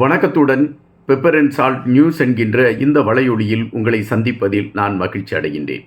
வணக்கத்துடன் pepper and salt news என்கின்ற இந்த வலையொலியில் உங்களை சந்திப்பதில் நான் மகிழ்ச்சி அடைகின்றேன்.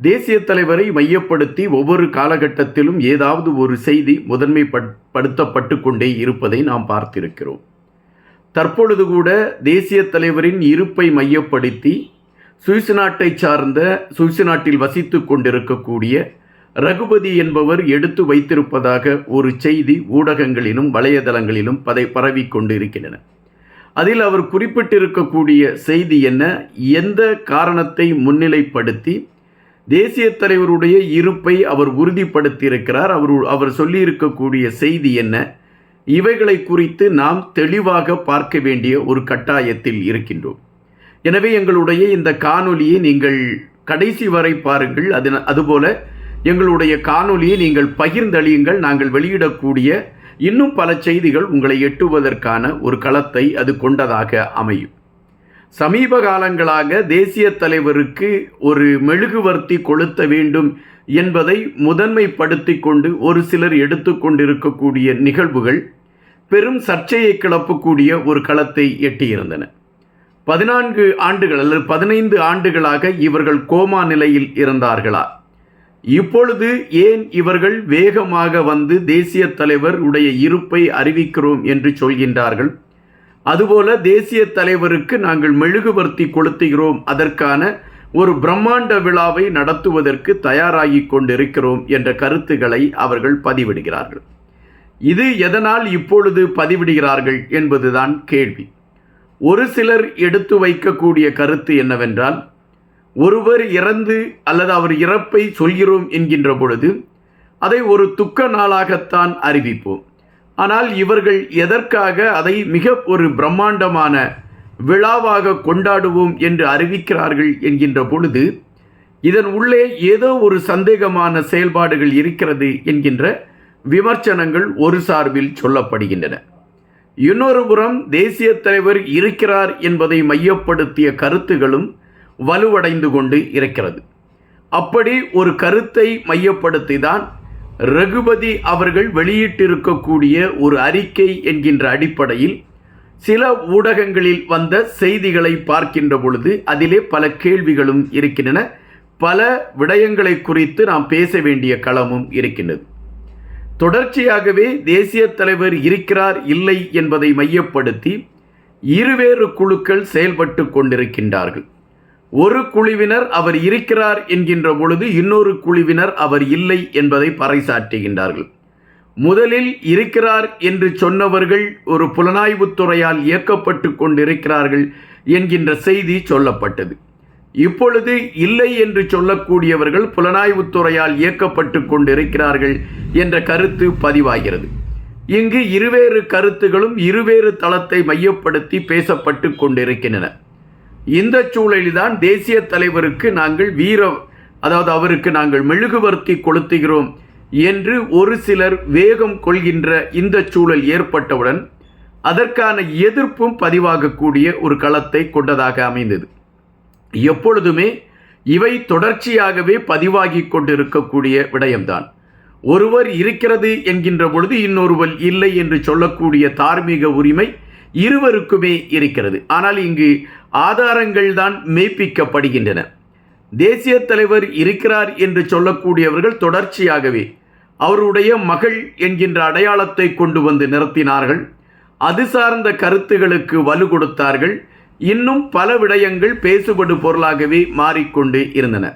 தேசிய தலைவரை மையப்படுத்தி ஒவ்வொரு காலகட்டத்திலும் ஏதாவது ஒரு செய்தி முதன்மைப்படுத்தப்பட்டு கொண்டே இருப்பதை நாம் பார்த்திருக்கிறோம். தற்பொழுது கூட தேசிய தலைவரின் இருப்பை மையப்படுத்தி சுவிஸ் நாட்டை சார்ந்த சுவிஸ் நாட்டில் வசித்து கொண்டிருக்கக்கூடிய ரகுபதி என்பவர் எடுத்து வைத்திருப்பதாக ஒரு செய்தி ஊடகங்களிலும் வலையதளங்களிலும் பதை பரவி கொண்டிருக்கின்றன. அதில் அவர் குறிப்பிட்டிருக்கக்கூடிய செய்தி என்ன? எந்த காரணத்தை முன்னிலைப்படுத்தி தேசிய தலைவருடைய இருப்பை அவர் உறுதிப்படுத்தியிருக்கிறார்? அவர் அவர் சொல்லியிருக்கக்கூடிய செய்தி என்ன? இவைகளை குறித்து நாம் தெளிவாக பார்க்க வேண்டிய ஒரு கட்டாயத்தில் இருக்கின்றோம். எனவே எங்களுடைய இந்த காணொலியை நீங்கள் கடைசி வரை பாருங்கள். அது அதுபோல எங்களுடைய காணொலியை நீங்கள் பகிர்ந்தளியுங்கள் நாங்கள் வெளியிடக்கூடிய இன்னும் பல செய்திகள் உங்களை எட்டுவதற்கான ஒரு களத்தை அது கொண்டதாக அமையும். சமீப காலங்களாக தேசிய தலைவருக்கு ஒரு மெழுகுவர்த்தி கொளுத்த வேண்டும் என்பதை முதன்மைப்படுத்தி கொண்டு ஒரு சிலர் எடுத்துக்கொண்டிருக்கக்கூடிய நிகழ்வுகள் பெரும் சர்ச்சையை கிளப்பக்கூடிய ஒரு களத்தை எட்டியிருந்தன. பதினான்கு ஆண்டுகள் அல்லது பதினைந்து ஆண்டுகளாக இவர்கள் கோமா நிலையில் இருந்தார்களா? இப்பொழுது ஏன் இவர்கள் வேகமாக வந்து தேசிய தலைவர் உடைய இருப்பை அறிவிக்கிறோம் என்று சொல்கின்றார்கள்? அதுபோல தேசிய தலைவருக்கு நாங்கள் மெழுகுவர்த்தி கொளுத்துகிறோம். அதற்கான ஒரு பிரம்மாண்ட விழாவை நடத்துவதற்கு தயாராகி கொண்டிருக்கிறோம் என்ற கருத்துக்களை அவர்கள் பதிவிடுகிறார்கள். இது எதனால் இப்பொழுது பதிவிடுகிறார்கள் என்பதுதான் கேள்வி. ஒரு சிலர் எடுத்து வைக்கக்கூடிய கருத்து என்னவென்றால் ஒருவர் இறந்து அல்லது அவர் இறப்பை சொல்கிறோம் என்கின்ற பொழுது அதை ஒரு துக்க நாளாகத்தான் அறிவிப்போம். ஆனால் இவர்கள் எதற்காக அதை மிக ஒரு பிரம்மாண்டமான விழாவாக கொண்டாடுவோம் என்று அறிவிக்கிறார்கள் என்கின்ற பொழுது இதன் உள்ளே ஏதோ ஒரு சந்தேகமான செயல்பாடுகள் இருக்கிறது என்கின்ற விமர்சனங்கள் ஒரு சார்பில் சொல்லப்படுகின்றன. இன்னொரு புறம் தேசிய தலைவர் இருக்கிறார் என்பதை மையப்படுத்திய கருத்துகளும் வலுவடைந்து கொண்டு இருக்கிறது. அப்படி ஒரு கருத்தை மையப்படுத்தி தான் ரகுபதி அவர்கள் வெளியிட்டிருக்கக்கூடிய ஒரு அறிக்கை என்கின்ற அடிப்படையில் சில ஊடகங்களில் வந்த செய்திகளை பார்க்கின்ற பொழுது அதிலே பல கேள்விகளும் இருக்கின்றன. பல விடயங்களை குறித்து நாம் பேச வேண்டிய களமும் இருக்கின்றது. தொடர்ச்சியாகவே தேசிய தலைவர் இருக்கிறார் இல்லை என்பதை மையப்படுத்தி இருவேறு குழுக்கள் செயல்பட்டு கொண்டிருக்கின்றார்கள். ஒரு குழுவினர் அவர் இருக்கிறார் என்கின்ற பொழுது இன்னொரு குழுவினர் அவர் இல்லை என்பதை பறைசாற்றுகின்றார்கள். முதலில் இருக்கிறார் என்று சொன்னவர்கள் ஒரு புலனாய்வுத்துறையால் இயக்கப்பட்டு கொண்டிருக்கிறார்கள் என்கின்ற செய்தி சொல்லப்பட்டது. இப்பொழுது இல்லை என்று சொல்லக்கூடியவர்கள் புலனாய்வுத்துறையால் இயக்கப்பட்டு கொண்டிருக்கிறார்கள் என்ற கருத்து பதிவாகிறது. இங்கு இருவேறு கருத்துகளும் இருவேறு தளத்தை மையப்படுத்தி பேசப்பட்டு கொண்டிருக்கின்றன. இந்த சூழலில்தான் தேசிய தலைவருக்கு நாங்கள் வீர அதாவது அவருக்கு நாங்கள் மெழுகுவர்த்தி கொளுத்துகிறோம் என்று ஒரு சிலர் வேகம் கொள்கின்ற இந்த சூழல் ஏற்பட்டவுடன் அதற்கான எதிர்ப்பும் பதிவாகக்கூடிய ஒரு களத்தை கொண்டதாக அமைந்தது. எப்பொழுதுமே இவை தொடர்ச்சியாகவே பதிவாகி கொண்டிருக்கக்கூடிய விடயம்தான். ஒருவர் இருக்கிறது என்கின்ற பொழுது இன்னொருவர் இல்லை என்று சொல்லக்கூடிய தார்மீக உரிமை இருவருக்குமே இருக்கிறது. ஆனால் இங்கு ஆதாரங்கள் தான் மெய்ப்பிக்கப்படுகின்றன. தேசிய தலைவர் இருக்கிறார் என்று சொல்லக்கூடியவர்கள் தொடர்ச்சியாகவே அவருடைய மகள் என்கின்ற அடையாளத்தை கொண்டு வந்து நிறுத்தினார்கள். அது சார்ந்த கருத்துகளுக்கு வலு கொடுத்தார்கள். இன்னும் பல விடயங்கள் பேசுபடு பொருளாகவே மாறிக்கொண்டு இருந்தன.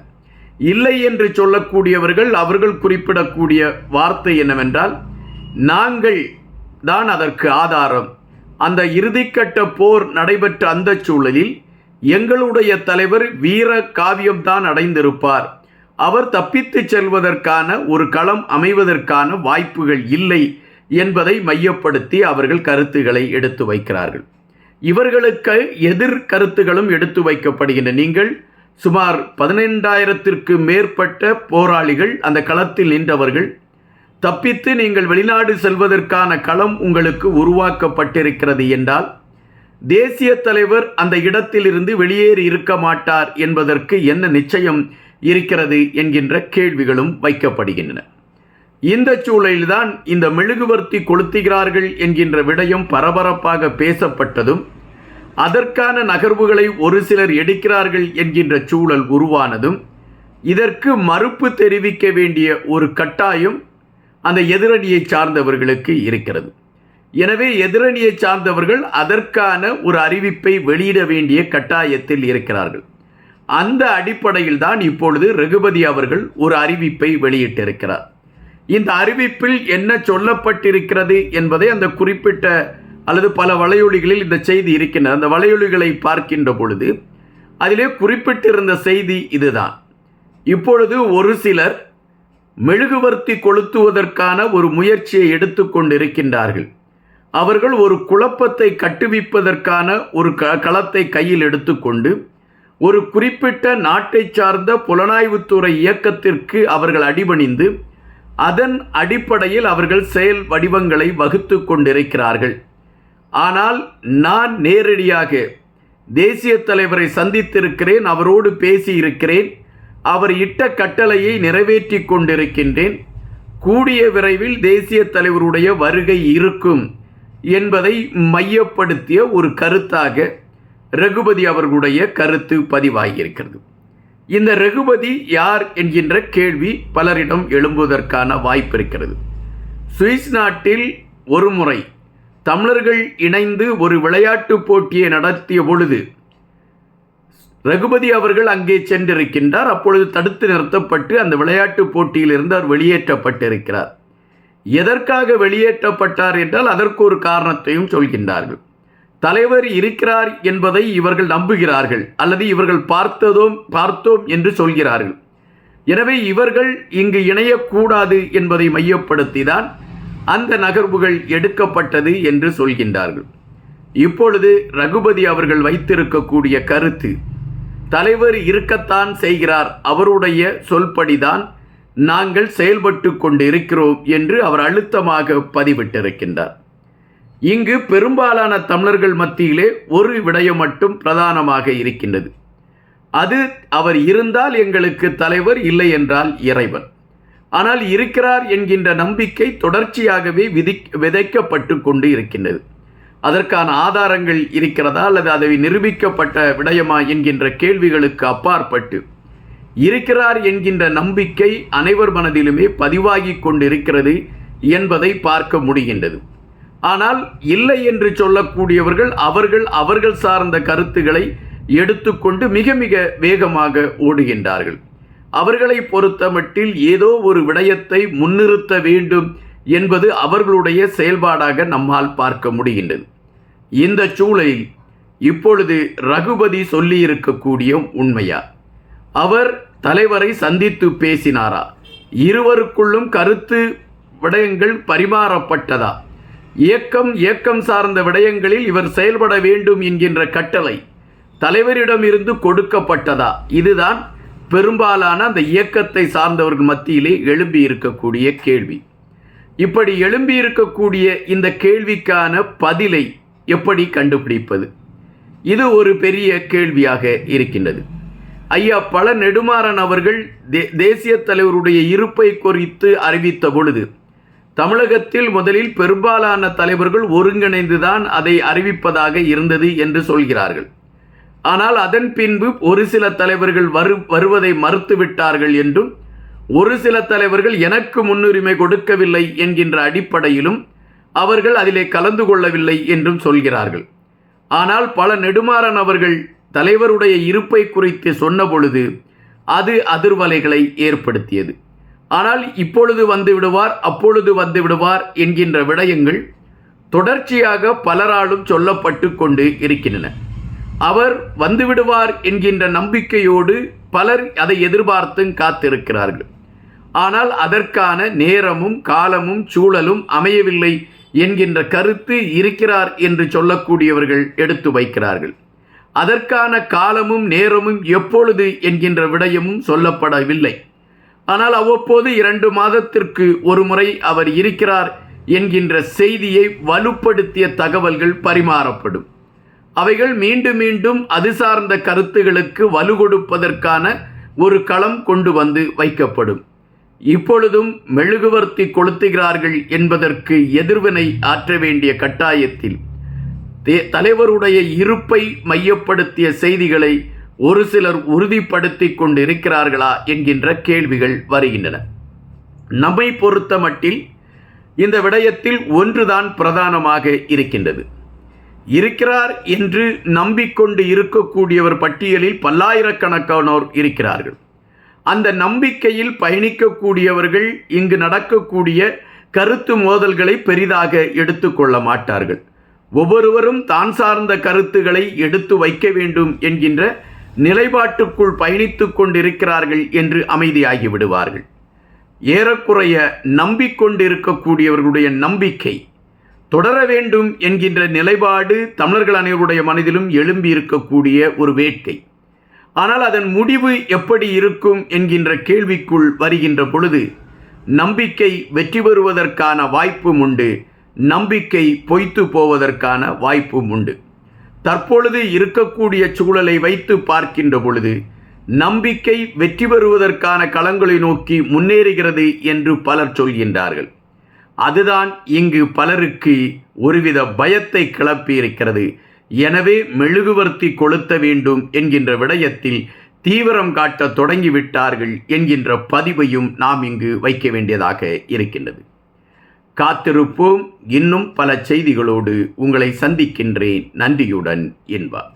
இல்லை என்று சொல்லக்கூடியவர்கள் அவர்கள் குறிப்பிடக்கூடிய வார்த்தை என்னவென்றால் நாங்கள் தான் அதற்கு ஆதாரம். அந்த இறுதிக்கட்ட போர் நடைபெற்ற அந்த சூழலில் எங்களுடைய தலைவர் வீர காவியம்தான் அடைந்திருப்பார். அவர் தப்பித்துச் செல்வதற்கான ஒரு களம் அமைவதற்கான வாய்ப்புகள் இல்லை என்பதை மையப்படுத்தி அவர்கள் கருத்துக்களை எடுத்து வைக்கிறார்கள். இவர்களுக்கு எதிர் கருத்துகளும் எடுத்து வைக்கப்படுகின்றன. நீங்கள் சுமார் பதினைந்தாயிரத்திற்கு மேற்பட்ட போராளிகள் அந்த களத்தில் நின்றவர்கள் தப்பித்து நீங்கள் வெளிநாடு செல்வதற்கான களம் உங்களுக்கு உருவாக்கப்பட்டிருக்கிறது என்றால் தேசிய தலைவர் அந்த இடத்திலிருந்து வெளியேறி இருக்க மாட்டார் என்பதற்கு என்ன நிச்சயம் இருக்கிறது என்கின்ற கேள்விகளும் வைக்கப்படுகின்றன. இந்த சூழலில்தான் இந்த மெழுகுவர்த்தி கொளுத்துகிறார்கள் என்கின்ற விடயம் பரபரப்பாக பேசப்பட்டதும் அதற்கான நகர்வுகளை ஒரு சிலர் எடுக்கிறார்கள் என்கின்ற சூழல் உருவானதும் இதற்கு மறுப்பு தெரிவிக்க வேண்டிய ஒரு கட்டாயம் அந்த எதிரணியை சார்ந்தவர்களுக்கு இருக்கிறது. எனவே எதிரணியை சார்ந்தவர்கள் அதற்கான ஒரு அறிவிப்பை வெளியிட வேண்டிய கட்டாயத்தில் இருக்கிறார்கள். அந்த அடிப்படையில் தான் இப்பொழுது ரகுபதி அவர்கள் ஒரு அறிவிப்பை வெளியிட்டிருக்கிறார். இந்த அறிவிப்பில் என்ன சொல்லப்பட்டிருக்கிறது என்பதை அந்த குறிப்பிட்ட அல்லது பல வலையொலிகளில் இந்த செய்தி இருக்கின்றன அந்த வலையொலிகளை பார்க்கின்ற பொழுது அதிலே குறிப்பிட்டிருந்த செய்தி இதுதான். இப்பொழுது ஒரு சிலர் மெழுகுவர்த்தி கொளுத்துவதற்கான ஒரு முயற்சியை எடுத்துக்கொண்டிருக்கின்றார்கள் அவர்கள் ஒரு குழப்பத்தை கட்டுவிப்பதற்கான ஒரு க களத்தை கையில் எடுத்துக்கொண்டு ஒரு குறிப்பிட்ட நாட்டை சார்ந்த புலனாய்வுத்துறை இயக்கத்திற்கு அவர்கள் அடிபணிந்து அதன் அடிப்படையில் அவர்கள் செயல் வடிவங்களை வகுத்து கொண்டிருக்கிறார்கள். ஆனால் நான் நேரடியாக தேசிய தலைவரை சந்தித்திருக்கிறேன் அவரோடு பேசியிருக்கிறேன். அவர் இட்ட கட்டளையை நிறைவேற்றி கொண்டிருக்கின்றேன். கூடிய விரைவில் தேசிய தலைவருடைய வருகை இருக்கும் என்பதை மையப்படுத்திய ஒரு கருத்தாக ரகுபதி அவர்களுடைய கருத்து பதிவாகியிருக்கிறது. இந்த ரகுபதி யார் என்கின்ற கேள்வி பலரிடம் எழும்புவதற்கான வாய்ப்பு இருக்கிறது. சுவிஸ் நாட்டில் ஒருமுறை தமிழர்கள் இணைந்து ஒரு விளையாட்டு போட்டியை நடத்திய பொழுது ரகுபதி அவர்கள் அங்கே சென்றிருக்கின்றார். அப்பொழுது தடுத்து நிறுத்தப்பட்டு அந்த விளையாட்டு போட்டியிலிருந்து அவர் வெளியேற்றப்பட்டிருக்கிறார். எதற்காக வெளியேற்றப்பட்டார் என்றால் அதற்கு ஒரு காரணத்தையும் சொல்கின்றார்கள். தலைவர் இருக்கிறார் என்பதை இவர்கள் நம்புகிறார்கள் அல்லது இவர்கள் பார்த்ததோம் பார்த்தோம் என்று சொல்கிறார்கள். எனவே இவர்கள் இங்கு இணையக்கூடாது என்பதை மையப்படுத்தி தான் அந்த நகர்வுகள் எடுக்கப்பட்டது என்று சொல்கின்றார்கள். இப்பொழுது ரகுபதி அவர்கள் வைத்திருக்கக்கூடிய கருத்து தலைவர் இருக்கத்தான் செய்கிறார். அவருடைய சொல்படிதான் நாங்கள் செயல்பட்டு கொண்டு இருக்கிறோம் என்று அவர் அழுத்தமாக பதிவிட்டிருக்கின்றார். இங்கு பெரும்பாலான தமிழர்கள் மத்தியிலே ஒரு விடயம் மட்டும் பிரதானமாக இருக்கின்றது. அது அவர் இருந்தால் எங்களுக்கு தலைவர் இல்லை என்றால் இறைவன். ஆனால் இருக்கிறார் என்கின்ற நம்பிக்கை தொடர்ச்சியாகவே விதி விதைக்கப்பட்டு கொண்டு இருக்கின்றது. அதற்கான ஆதாரங்கள் இருக்கிறதா அல்லது அதை நிரூபிக்கப்பட்ட விடயமா என்கின்ற கேள்விகளுக்கு அப்பாற்பட்டு இருக்கிறார் என்கின்ற நம்பிக்கை அனைவர் மனதிலுமே பதிவாகி கொண்டிருக்கிறது என்பதை பார்க்க முடிகின்றது. ஆனால் இல்லை என்று சொல்லக்கூடியவர்கள் அவர்கள் அவர்கள் சார்ந்த கருத்துக்களை எடுத்துக்கொண்டு மிக மிக வேகமாக ஓடுகின்றார்கள். அவர்களை பொறுத்தமட்டில் ஏதோ ஒரு விடயத்தை முன்னிறுத்த வேண்டும் என்பது அவர்களுடைய செயல்பாடாக நம்மால் பார்க்க முடிகின்றது. இந்த சூழலில் இப்பொழுது ரகுபதி சொல்லியிருக்கக்கூடிய உண்மையா? அவர் தலைவரை சந்தித்து பேசினாரா? இருவருக்குள்ளும் கருத்து விடயங்கள் பரிமாறப்பட்டதா? இயக்கம் இயக்கம் சார்ந்த விடயங்களில் இவர் செயல்பட வேண்டும் என்கின்ற கட்டளை தலைவரிடமிருந்து கொடுக்கப்பட்டதா? இதுதான் பெரும்பாலான அந்த இயக்கத்தை சார்ந்தவர்கள் மத்தியிலே எழும்பி இருக்கக்கூடிய கேள்வி. இப்படி எழும்பி இருக்கக்கூடிய இந்த கேள்விக்கான பதிலை எப்படி கண்டுபிடிப்பது? இது ஒரு பெரிய கேள்வியாக இருக்கின்றது. ஐயா பல நெடுமாறன் அவர்கள் தே தேசிய தலைவருடைய இருப்பை குறித்து அறிவித்த பொழுது தமிழகத்தில் முதலில் பெரும்பாலான தலைவர்கள் ஒருங்கிணைந்துதான் அதை அறிவிப்பதாக இருந்தது என்று சொல்கிறார்கள். ஆனால் அதன் பின்பு ஒரு சில தலைவர்கள் வரு வருவதை மறுத்துவிட்டார்கள் என்றும் ஒரு சில தலைவர்கள் எனக்கு முன்னுரிமை கொடுக்கவில்லை என்கின்ற அடிப்படையிலும் அவர்கள் அதிலே கலந்து கொள்ளவில்லை என்றும் சொல்கிறார்கள். ஆனால் பல நெடுமாறன் அவர்கள் தலைவருடைய இருப்பை குறித்து சொன்னபொழுது அது அதிர்வலைகளை ஏற்படுத்தியது. ஆனால் இப்பொழுது வந்து விடுவார் அப்பொழுது வந்து விடுவார் என்கின்ற விடயங்கள் தொடர்ச்சியாக பலராலும் சொல்லப்பட்டு கொண்டு இருக்கின்றன. அவர் வந்துவிடுவார் என்கின்ற நம்பிக்கையோடு பலர் அதை எதிர்பார்த்தும் காத்திருக்கிறார்கள். ஆனால் அதற்கான நேரமும் காலமும் சூழலும் அமையவில்லை என்கின்ற கருத்து இருக்கிறார் என்று சொல்லக்கூடியவர்கள் எடுத்து வைக்கிறார்கள். அதற்கான காலமும் நேரமும் எப்பொழுது என்கின்ற விடயமும் சொல்லப்படவில்லை. ஆனால் அவ்வப்போது இரண்டு மாதத்திற்கு ஒரு முறை அவர் இருக்கிறார் என்கின்ற செய்தியை வலுப்படுத்திய தகவல்கள் பரிமாறப்படும். அவைகள் மீண்டும் மீண்டும் அது சார்ந்த கருத்துகளுக்கு வலு கொடுப்பதற்கான ஒரு களம் கொண்டு வந்து வைக்கப்படும். இப்பொழுதும் மெழுகுவர்த்தி கொளுத்துகிறார்கள் என்பதற்கு எதிர்வினை ஆற்ற வேண்டிய கட்டாயத்தில் தே- தலைவருடைய இருப்பை மையப்படுத்திய செய்திகளை ஒரு சிலர் உறுதிப்படுத்திக் கொண்டிருக்கிறார்களா என்கின்ற கேள்விகள் வருகின்றன. நம்மை பொறுத்த மட்டில் இந்த விடயத்தில் ஒன்றுதான் பிரதானமாக இருக்கின்றது. இருக்கிறார் என்று நம்பிக்கொண்டு இருக்கக்கூடியவர் பட்டியலில் பல்லாயிரக்கணக்கானோர் இருக்கிறார்கள். அந்த நம்பிக்கையில் பயணிக்கக்கூடியவர்கள் இங்கு நடக்கக்கூடிய கருத்து மோதல்களை பெரிதாக எடுத்துக்கொள்ள மாட்டார்கள். ஒவ்வொருவரும் தான் சார்ந்த கருத்துக்களை எடுத்து வைக்க வேண்டும் என்கின்ற நிலைப்பாட்டுக்குள் பயணித்து கொண்டிருக்கிறார்கள் என்று அமைதியாகி விடுவார்கள். ஏறக்குறைய நம்பிக்கொண்டிருக்கக்கூடியவர்களுடைய நம்பிக்கை தொடர வேண்டும் என்கின்ற நிலைப்பாடு தமிழர்கள் அனைவருடைய மனதிலும் எழும்பி இருக்கக்கூடிய ஒரு வேட்கை. ஆனால் அதன் முடிவு எப்படி இருக்கும் என்கின்ற கேள்விக்குள் வருகின்ற பொழுது நம்பிக்கை வெற்றி பெறுவதற்கான வாய்ப்பும் உண்டு நம்பிக்கை பொய்த்து போவதற்கான வாய்ப்பும் உண்டு. தற்பொழுது இருக்கக்கூடிய சூழலை வைத்து பார்க்கின்ற பொழுது நம்பிக்கை வெற்றி பெறுவதற்கான களங்களை நோக்கி முன்னேறுகிறது என்று பலர் சொல்கின்றார்கள். அதுதான் இங்கு பலருக்கு ஒருவித பயத்தை கிளப்பி இருக்கிறது எனவே மெழுகுவர்த்தி கொளுத்த வேண்டும் என்கின்ற விடயத்தில் தீவிரம் காட்ட தொடங்கிவிட்டார்கள் என்கின்ற பதிவையும் நாம் இங்கு வைக்க வேண்டியதாக இருக்கின்றது. காத்திருப்போம். இன்னும் பல செய்திகளோடு உங்களை சந்திக்கின்றேன். நன்றியுடன் என்பார்.